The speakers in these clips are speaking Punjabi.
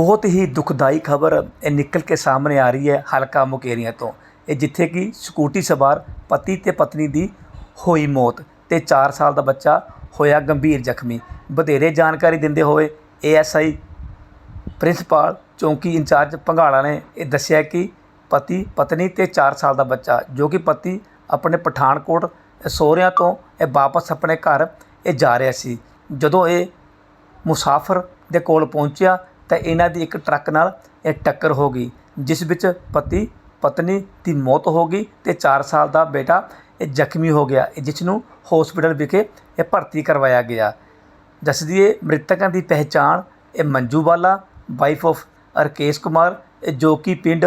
ਬਹੁਤ ਹੀ ਦੁਖਦਾਈ ਖਬਰ ਇਹ ਨਿਕਲ ਕੇ ਸਾਹਮਣੇ ਆ ਰਹੀ ਹੈ ਹਲਕਾ ਮੁਕੇਰੀਆਂ ਤੋਂ। ਇਹ ਜਿੱਥੇ ਕਿ ਸਕੂਟੀ ਸਵਾਰ ਪਤੀ ਤੇ ਪਤਨੀ ਦੀ ਹੋਈ ਮੌਤ ਤੇ 4 ਸਾਲ ਦਾ ਬੱਚਾ ਹੋਇਆ ਗੰਭੀਰ ਜ਼ਖਮੀ। ਵਧੇਰੇ ਜਾਣਕਾਰੀ ਦਿੰਦੇ ਹੋਏ ਏਐਸਆਈ ਪ੍ਰਿੰਸੀਪਲ ਚੌਂਕੀ ਇੰਚਾਰਜ ਭੰਗਾਲਾ ਨੇ ਇਹ ਦੱਸਿਆ ਕਿ ਪਤੀ, ਪਤਨੀ ਤੇ 4 ਸਾਲ ਦਾ ਬੱਚਾ, ਜੋ ਕਿ ਪਤੀ ਆਪਣੇ ਪਠਾਨਕੋਟ ਸਹੁਰਿਆਂ ਤੋਂ ਇਹ ਵਾਪਸ ਆਪਣੇ ਘਰ ਇਹ ਜਾ ਰਿਹਾ ਸੀ। ਜਦੋਂ ਇਹ ਮੁਸਾਫਰ ਦੇ ਕੋਲ ਪਹੁੰਚਿਆ ਤਾਂ ਇਹਨਾਂ ਦੀ ਇੱਕ ਟਰੱਕ ਨਾਲ ਇਹ ਟੱਕਰ ਹੋ ਗਈ, ਜਿਸ ਵਿੱਚ ਪਤੀ, ਪਤਨੀ ਦੀ ਮੌਤ ਹੋ ਗਈ ਤੇ 4 ਸਾਲ ਦਾ ਬੇਟਾ ਇਹ ਜ਼ਖਮੀ ਹੋ ਗਿਆ, ਜਿਸ ਨੂੰ ਹਸਪੀਟਲ ਵਿਖੇ ਇਹ ਭਰਤੀ ਕਰਵਾਇਆ ਗਿਆ। ਦੱਸ ਦਈਏ, ਮ੍ਰਿਤਕਾਂ ਦੀ ਪਹਿਚਾਣ ਇਹ ਮੰਜੂ ਬਾਲਾ ਵਾਈਫ ਆਫ ਰਕੇਸ਼ ਕੁਮਾਰ, ਇਹ ਜੋ ਕਿ ਪਿੰਡ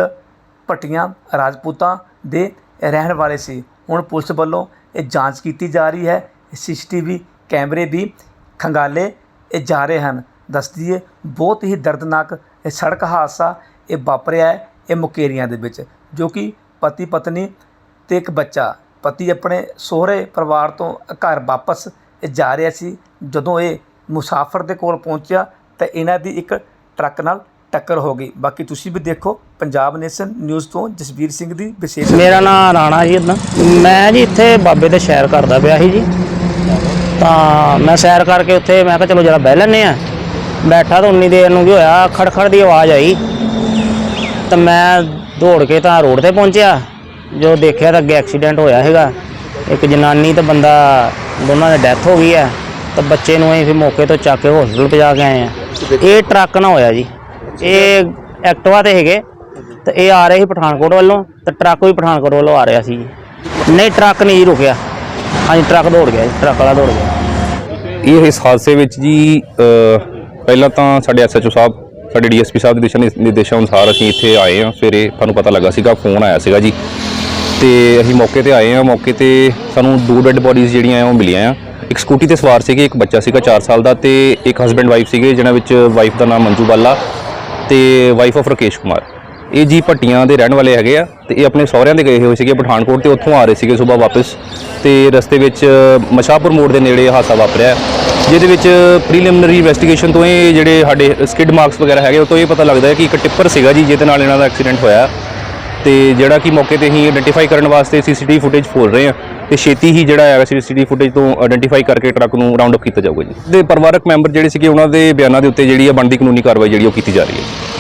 ਪਟੀਆਂ ਰਾਜਪੂਤਾਂ ਦੇ ਰਹਿਣ ਵਾਲੇ ਸੀ। ਹੁਣ ਪੁਲਿਸ ਵੱਲੋਂ ਇਹ ਜਾਂਚ ਕੀਤੀ ਜਾ ਰਹੀ ਹੈ। ਸੀਸੀਟੀਵੀ ਕੈਮਰੇ ਵੀ ਖੰਗਾਲੇ ਇਹ ਜਾ ਰਹੇ ਹਨ। ਦੱਸਦੀ ਹੈ ਬਹੁਤ ਹੀ ਦਰਦਨਾਕ ਇਹ ਸੜਕ ਹਾਦਸਾ ਇਹ ਵਾਪਰਿਆ ਹੈ ਇਹ ਮੁਕੇਰੀਆਂ ਦੇ ਵਿੱਚ, ਜੋ ਕਿ ਪਤੀ ਪਤਨੀ ਅਤੇ ਇੱਕ ਬੱਚਾ, ਪਤੀ ਆਪਣੇ ਸਹੁਰੇ ਪਰਿਵਾਰ ਤੋਂ ਘਰ ਵਾਪਸ ਇਹ ਜਾ ਰਿਹਾ ਸੀ, ਜਦੋਂ ਇਹ ਮੁਸਾਫਰ ਦੇ ਕੋਲ ਪਹੁੰਚਿਆ ਤਾਂ ਇਹਨਾਂ ਦੀ ਇੱਕ ਟਰੱਕ ਨਾਲ ਟੱਕਰ ਹੋ ਗਈ। ਬਾਕੀ ਤੁਸੀਂ ਵੀ ਦੇਖੋ ਪੰਜਾਬ ਨੇਸ਼ਨ ਨਿਊਜ਼ ਤੋਂ ਜਸਵੀਰ ਸਿੰਘ ਦੀ ਵਿਸ਼ੇਸ਼ ਮੇਰਾ ਨਾਮ ਰਾਣਾ ਜੀ ਇਦਾਂ ਮੈਂ ਜੀ ਇੱਥੇ ਬਾਬੇ ਦੇ ਸੈਰ ਕਰਦਾ ਪਿਆ ਸੀ ਜੀ। ਤਾਂ ਮੈਂ ਸੈਰ ਕਰਕੇ ਉੱਥੇ ਮੈਂ ਕਿਹਾ ਚਲੋ ਜਰਾ ਬਹਿ ਲੈਂਦੇ ਆ ਬੈਠਾ ਤਾਂ ਉਨੀ ਦੇਰ ਨੂੰ ਕੀ ਹੋਇਆ, ਖੜਖੜ ਦੀ ਆਵਾਜ਼ ਆਈ। ਤਾਂ ਮੈਂ ਦੌੜ ਕੇ ਤਾਂ ਰੋਡ ਤੇ ਪਹੁੰਚਿਆ, ਜੋ ਦੇਖਿਆ ਤਾਂ ਅੱਗੇ ਐਕਸੀਡੈਂਟ ਹੋਇਆ ਹੈਗਾ ਇੱਕ ਜਨਾਨੀ ਤੇ ਬੰਦਾ, ਦੋਨਾਂ ਦੀ ਡੈਥ ਹੋ ਗਈ ਹੈ ਤਾਂ ਬੱਚੇ ਨੂੰ ਅਸੀਂ ਫਿਰ ਮੌਕੇ ਤੋਂ ਚੱਕ ਕੇ ਹਸਪੀਟਲ ਪਹੁੰਚਾ ਕੇ ਆਏ ਆ। ਇਹ ਟਰੱਕ ਨਾ ਹੋਇਆ ਜੀ। ਇਹ ਐਕਟਿਵਾ ਤੇ ਹੈਗੇ ਤੇ ਇਹ ਆ ਰਹੇ ਸੀ ਪਠਾਨਕੋਟ ਵੱਲੋਂ। ਤੇ ਟਰੱਕ ਵੀ ਪਠਾਨਕੋਟ ਵੱਲੋਂ ਆ ਰਿਹਾ ਸੀ ਜੀ। ਨਹੀਂ, ਟਰੱਕ ਨਹੀਂ ਜੀ ਰੁਕਿਆ। ਹਾਂਜੀ, ਟਰੱਕ ਦੌੜ ਗਿਆ ਜੀ, ਟਰੱਕ ਵਾਲਾ ਦੌੜ ਗਿਆ। ਇਹ ਇਸ ਹਾਦਸੇ ਵਿੱਚ ਜੀ ਪਹਿਲਾਂ ਤਾਂ ਸਾਡੇ ਐਸਐਚਓ ਸਾਹਿਬ, ਸਾਡੇ ਡੀਐਸਪੀ ਸਾਹਿਬ ਦੇ ਦਿਸ਼ਾ ਨਿ- ਨਿਰਦੇਸ਼ਾਂ ਅਨੁਸਾਰ ਅਸੀਂ ਇੱਥੇ ਆਏ ਹਾਂ, ਸਵੇਰੇ ਸਾਨੂੰ ਪਤਾ ਲੱਗਾ ਸੀਗਾ, ਫੋਨ ਆਇਆ ਸੀਗਾ ਜੀ। ਤੇ ਅਸੀਂ ਮੌਕੇ ਤੇ ਆਏ ਹਾਂ, ਮੌਕੇ ਤੇ ਸਾਨੂੰ ਦੋ ਡੈੱਡ ਬੋਡੀਜ਼ ਜਿਹੜੀਆਂ ਆ, ਉਹ ਮਿਲੀਆਂ ਆ। ਇੱਕ ਸਕੂਟੀ ਤੇ ਸਵਾਰ ਸੀਗੇ, ਇੱਕ ਬੱਚਾ ਸੀਗਾ 4 ਸਾਲ ਦਾ ਤੇ ਇੱਕ ਹਸਬੈਂਡ ਵਾਈਫ ਸੀਗੇ ਜਿਨ੍ਹਾਂ ਵਿੱਚ ਵਾਈਫ ਦਾ ਨਾਮ ਮੰਜੂ ਬਾਲਾ ਤੇ ਵਾਈਫ ਆਫ ਰਕੇਸ਼ ਕੁਮਾਰ। ਇਹ ਜੀ ਭੱਟੀਆਂ ਦੇ ਰਹਿਣ ਵਾਲੇ ਹੈਗੇ ਆ ਤੇ ਇਹ ਆਪਣੇ ਸਹੁਰਿਆਂ ਦੇ ਗਏ ਹੋਏ ਸੀਗੇ ਪਠਾਨਕੋਟ ਤੇ ਉੱਥੋਂ ਆ ਰਹੇ ਸੀਗੇ ਸਵੇਰ ਵਾਪਸ ਤੇ ਰਸਤੇ ਵਿੱਚ ਮਸ਼ਾਪੁਰ ਮੋੜ ਦੇ ਨੇੜੇ ਹਾਦਸਾ ਵਾਪਰਿਆ। ਜਿਹਦੇ ਵਿੱਚ ਪ੍ਰੀਲਿਮਿਨਰੀ ਇਨਵੈਸਟੀਗੇਸ਼ਨ ਤੋਂ ਇਹ ਜਿਹੜੇ ਸਾਡੇ ਸਕਿਡ ਮਾਰਕਸ ਵਗੈਰਾ ਹੈਗੇ, ਉਹ ਤੋਂ ਇਹ ਪਤਾ ਲੱਗਦਾ ਹੈ ਕਿ ਇੱਕ ਟਿੱਪਰ ਸੀਗਾ ਜੀ, ਜਿਹਦੇ ਨਾਲ ਇਹਨਾਂ ਦਾ ਐਕਸੀਡੈਂਟ ਹੋਇਆ। ਤੇ ਜਿਹੜਾ ਕਿ ਮੌਕੇ ਤੇ ਹੀ ਆਇਡੈਂਟੀਫਾਈ ਕਰਨ ਵਾਸਤੇ ਸੀਸੀਟੀਵੀ ਫੁਟੇਜ ਫੋਲ ਰਹੇ ਆ ਤੇ ਛੇਤੀ ਹੀ ਜਿਹੜਾ ਹੈਗਾ ਸੀਸੀਟੀਵੀ ਫੁਟੇਜ ਤੋਂ ਆਇਡੈਂਟੀਫਾਈ ਕਰਕੇ ਟਰੱਕ ਨੂੰ ਰਾਉਂਡ ਅਪ ਕੀਤਾ ਜਾਊਗਾ ਜੀ। ਦੇ ਪਰਿਵਾਰਕ ਮੈਂਬਰ ਜਿਹੜੇ ਸੀਗੇ, ਉਹਨਾਂ ਦੇ ਬਿਆਨਾਂ ਦੇ ਉੱਤੇ ਜਿਹੜੀ ਆ ਬਣਦੀ ਕਾਨੂੰਨੀ ਕਾਰਵਾਈ ਜਿਹੜੀ ਉਹ ਕੀਤੀ ਜਾ ਰਹੀ ਹੈ